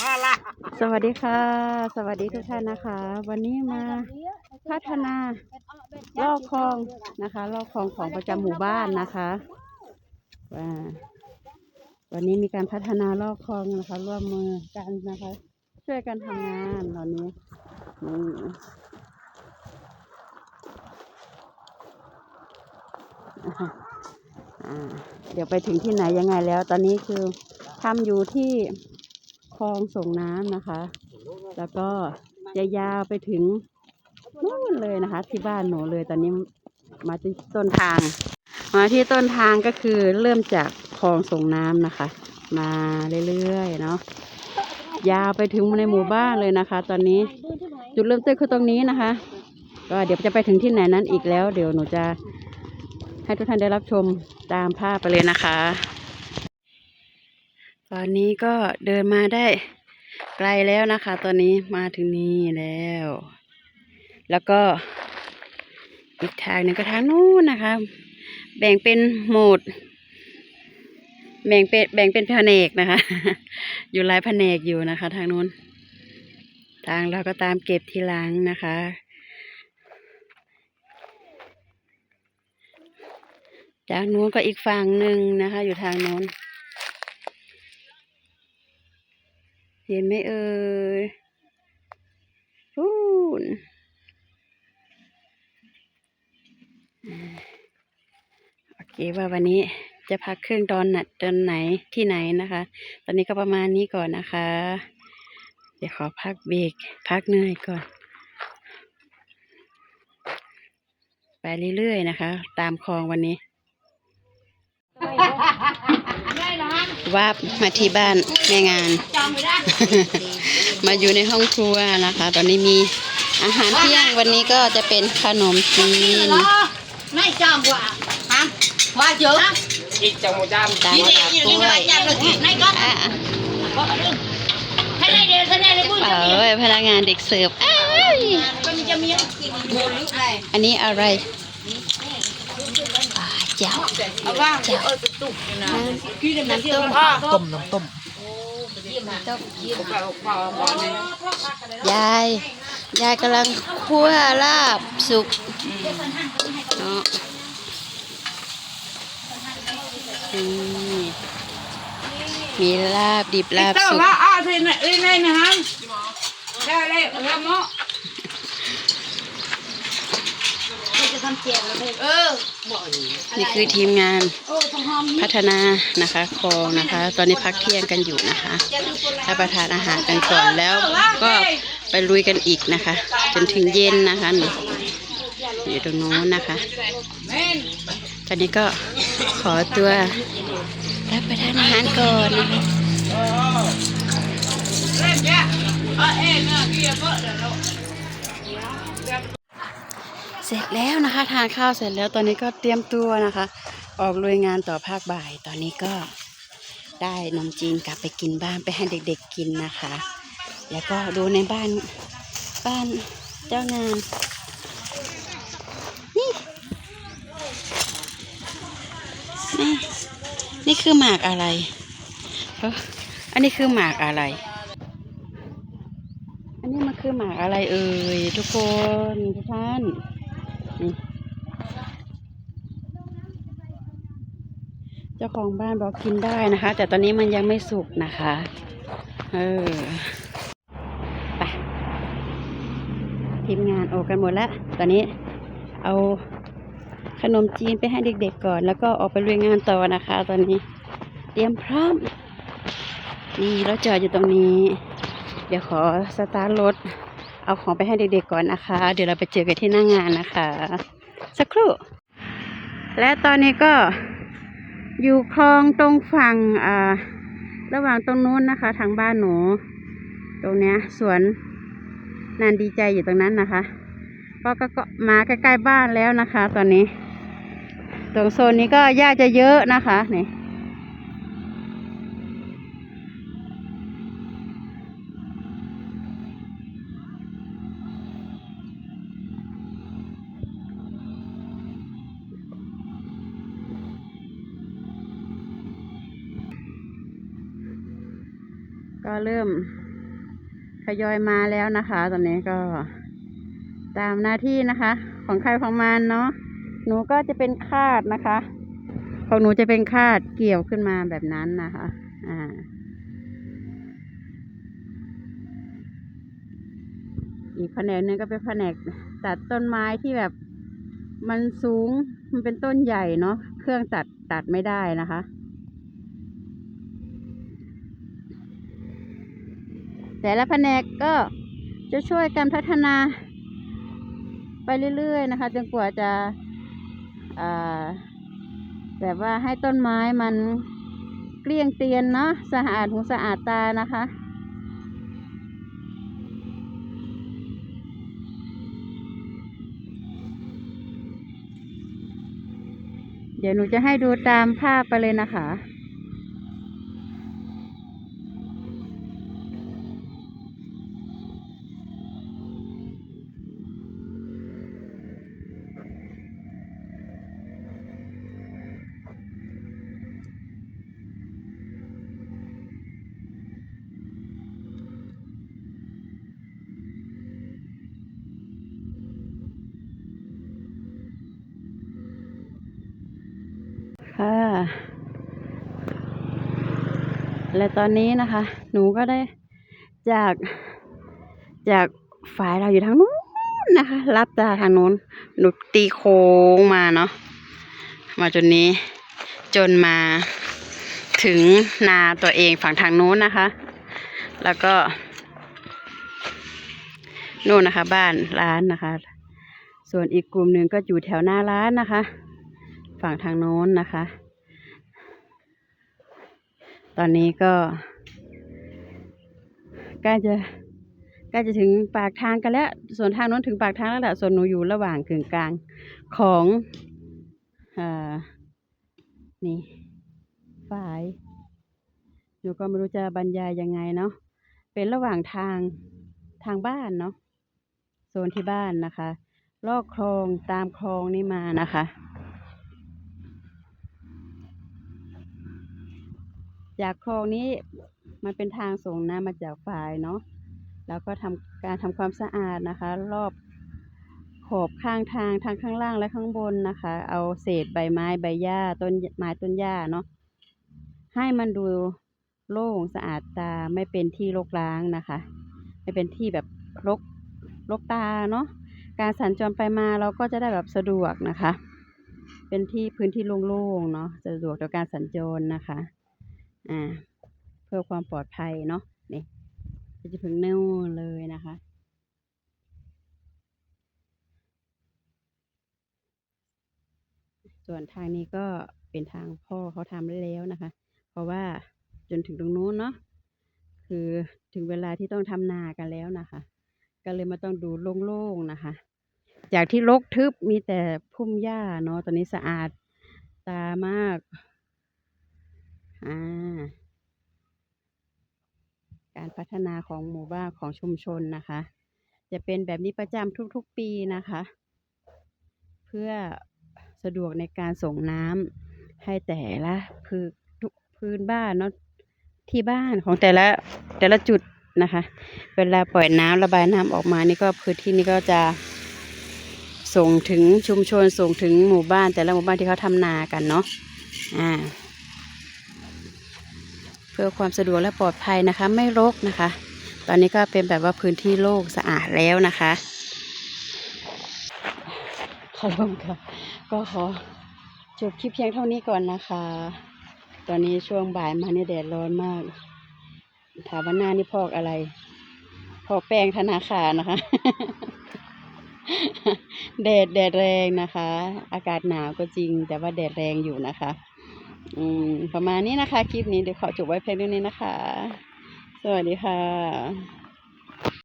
พาละสวัสดีค่ะ สวัสดีทุกท่านนะคะ วันนี้มาพัฒนาลอกคลองนะคะลอกคลองของประจำหมู่บ้านนะคะว่าวันนี้มีการพัฒนาลอกคลองนะคะ ร่วมมือกันนะคะ ช่วยกันทำงานตอนนี้นี่เดี๋ยวไปถึงที่ไหนยังไงแล้ว ตอนนี้คือทำอยู่ที่ ลองส่งน้ำนะคะ แล้วก็จะยาวไปถึงนู่นเลยนะคะ ที่บ้านหนูเลยตอนนี้มาที่ต้นทาง มาที่ต้นทางก็คือเริ่มจากคลองส่งน้ำนะคะ มาเรื่อยๆเนาะยาวไปถึงในหมู่บ้านเลยนะคะ ตอนนี้จุดเริ่มต้นคือตรงนี้นะคะ ก็เดี๋ยวจะไปถึงที่ไหนนั้นอีกแล้ว เดี๋ยวหนูจะให้ทุกท่านได้รับชมตามภาพไปเลยนะคะ ตอนนี้ก็เดินมาได้ไกลแล้วนะคะ ตอนนี้มาถึงนี่แล้ว แล้วก็อีกทางหนึ่งก็ทางนู้นนะคะ แบ่งเป็นโหมด แบ่งเป็นแบ่งเป็นแผนกนะคะ อยู่หลายแผนกอยู่นะคะ ทางนู้น ทางเราก็ตามเก็บทีหลังนะคะ จากนู้นก็อีกฝั่งหนึ่งนะคะ อยู่ทางนู้น เห็นไหมเอ่ยพูนโอเคว่าวันนี้จะพักเครื่องตอนไหนตอนไหนที่ไหนนะคะ ตอนนี้ก็ประมาณนี้ก่อนนะคะ เดี๋ยวขอพักเบรกพักเหนื่อยก่อน ไปเรื่อยๆนะคะ ตามคลองวันนี้ ว่าบมาที่บ้านแม่งาน มาอยู่ในห้องครัวนะคะ ตอนนี้มีอาหารเที่ยงวันนี้ก็จะเป็นขนมจีนไม่จอมว่าฮะว่าเยอะอีกจังหวะจามตามนี่มาเนี่ยจากอยู่กล้ในวยจานเลยในก้อนอะให้ได้เดียวให้ได้เลยพูดเอ้ยพนักงานเด็กเสิร์ฟอ้ายมันจะมีกินโมลิอะไร อันนี้อะไรอ่าเจ้าเอาว่าเออตุกนะพี่จะมาเที่ยวต้มน้ำต้มยายยายกำลังคั่วลาบสุกเนาะนี่มีลาบดิบลาบเต้าสุก ว่าอ้า ที่ไหนในนะฮะได้เลยแล้วเนาะจะทำเจียวเลยเออนี่คือทีมงานโอ้ทองหอมพัฒนานะคะคลองนะคะ ตอนนี้พักเที่ยงกันอยู่นะคะรับประทานอาหารกันก่อนแล้วก็ไปลุยกันอีกนะคะ จนถึงเย็นนะคะนี่อยู่ตรงโน้นนะคะแม่นตอนนี้ก็ขอตัวรับประทานอาหารก่อนนะคะ ราเสร็จแล้วนะคะ ทานข้าวเสร็จแล้วตอนนี้ก็เตรียมตัวนะคะ ออกลุยงานต่อภาคบ่าย ตอนนี้ก็ได้นมจีนกลับไปกินบ้านไปให้เด็กๆกินนะคะ แล้วก็ดูในบ้านบ้านเจ้างานนี่นี่นี่คือหมากอะไรเอ้ออันนี้คือหมากอะไร อันนี้มันคือหมากอะไรเอ่ยทุกคนทุกท่าน จ้าของบ้านบอกกินได้นะคะ แต่ตอนนี้มันยังไม่สุกนะคะ เออไปทีมงานออกกันหมดแล้ว ตอนนี้เอาขนมจีนไปให้เด็กๆก่อน แล้วก็ออกไปลุยงานต่อนะคะ ตอนนี้เตรียมพร้อมนี่รถจอดอยู่ตรงนี้ เดี๋ยวขอสตาร์ทรถ เอาของไปให้เด็กๆก่อนนะคะ เดี๋ยวเราไปเจอกันที่หน้างงานนะคะ สักครู่ และตอนนี้ก็ อยู่คลองตรงฝั่งอ่าระหว่างตรงนู้นนะคะ ทางบ้านหนู ตรงเนี้ยสวนนานดีใจอยู่ตรงนั้นนะคะก็ก็มาใกล้ๆบ้านแล้วนะคะ ตอนนี้ ตรงโซนนี้ก็หญ้าจะเยอะนะคะนี่ ก็เริ่มทยอยมาแล้วนะคะ ตอนนี้ก็ตามหน้าที่นะคะ ของใครของมันเนาะหนูก็จะเป็นคาดนะคะของหนูจะเป็นคาดเกี่ยวขึ้นมาแบบนั้นนะคะ อ่า อีกแผนกหนึงก็เป็นแผนกตัดต้นไม้ที่แบบมันสูงมันเป็นต้นใหญ่เนาะเครื่องตัดตัดไม่ได้นะคะ แต่ละแผนกก็จะช่วยกันพัฒนา ไปเรื่อย ๆ นะคะ จนกว่าจะาแบบว่าให้ต้นไม้มันเกลี้ยงเตียนเนาะสะอาดหูสะอาดตานะคะเดี๋ยวหนูจะให้ดูตามภาพไปเลยนะคะ ค่ะ และตอนนี้นะคะ หนูก็ได้จากจากฝ่ายเราอยู่ทางนู้นนะคะ รับจากทางนู้น หนูตีโค้งมาเนาะมาจนนี้ จนมาถึงนาตัวเองฝั่งทางนู้นนะคะ แล้วก็นู่นนะคะ บ้านร้านนะคะ ส่วนอีกกลุ่มหนึ่งก็อยู่แถวหน้าร้านนะคะ ฝั่งทางโน้นนะคะ ตอนนี้ก็ใกล้จะใกล้จะถึงปากทางกันแล้ว ส่วนทางโน้นถึงปากทางแล้วแหละส่วนหนูอยู่ระหว่างกึ่งกลางของอนี่ฝ่ายหนูก็ไม่รู้จะบรรยายยังไงเนาะเป็นระหว่างทางทางบ้านเนาะโซนที่บ้านนะคะ ลอกคลองตามคลองนี่มานะคะ จากคลองนี้มันเป็นทางส่งน้ำมาจากฝายเนาะแล้วก็ทำการทำความสะอาดนะคะ รอบขอบข้างทางทางข้างล่างและข้างบนนะคะ เอาเศษใบไม้ใบหญ้าต้นไม้ต้นหญ้าเนาะให้มันดูโล่งสะอาดตาไม่เป็นที่รกร้างนะคะ ไม่เป็นที่แบบรกรกตาเนาะการสัญจรไปมาเราก็จะได้แบบสะดวกนะคะ เป็นที่พื้นที่โล่งๆเนาะสะดวกต่อการสัญจรนะคะ อ่า เพื่อความปลอดภัยเนาะนี่ก็จะถึงนู่นเลยนะคะ ส่วนทางนี้ก็เป็นทางพ่อเขาทำไว้แล้วนะคะ เพราะว่าจนถึงตรงนู้นเนาะคือถึงเวลาที่ต้องทำนากันแล้วนะคะ ก็เลยมาต้องดูโล่งๆนะคะ จากที่รกทึบมีแต่พุ่มหญ้าเนาะตอนนี้สะอาดตามาก อ่า การพัฒนาของหมู่บ้านของชุมชนนะคะ จะเป็นแบบนี้ประจำทุกๆปีนะคะ เพื่อสะดวกในการส่งน้ำให้แต่ละคือทุกพื้นบ้านเนาะที่บ้านของแต่ละแต่ละจุดนะคะ เวลาปล่อยน้ำระบายน้ำออกมานี่ก็พื้นที่นี้ก็จะส่งถึงชุมชนส่งถึงหมู่บ้าน แต่ละหมู่บ้านที่เขาทำนากันเนาะอ่า เพื่อความสะดวกและปลอดภัยนะคะ ไม่รกนะคะ ตอนนี้ก็เป็นแบบว่าพื้นที่โล่งสะอาดแล้วนะคะขอบคุณค่ะ ก็ขอจบคลิปเพียงเท่านี้ก่อนนะคะ ตอนนี้ช่วงบ่ายมาเนี่ยแดดร้อนมาก ถามว่าหน้านี่พอกอะไร พอกแป้งธนาคารนะคะ แดดแดดแรงนะคะ อากาศหนาวก็จริง แต่ว่าแดดแรงอยู่นะคะ อืมประมาณนี้นะคะ คลิปนี้เดี๋ยวขอจบไว้เพียงเท่านี้นะคะ สวัสดีค่ะ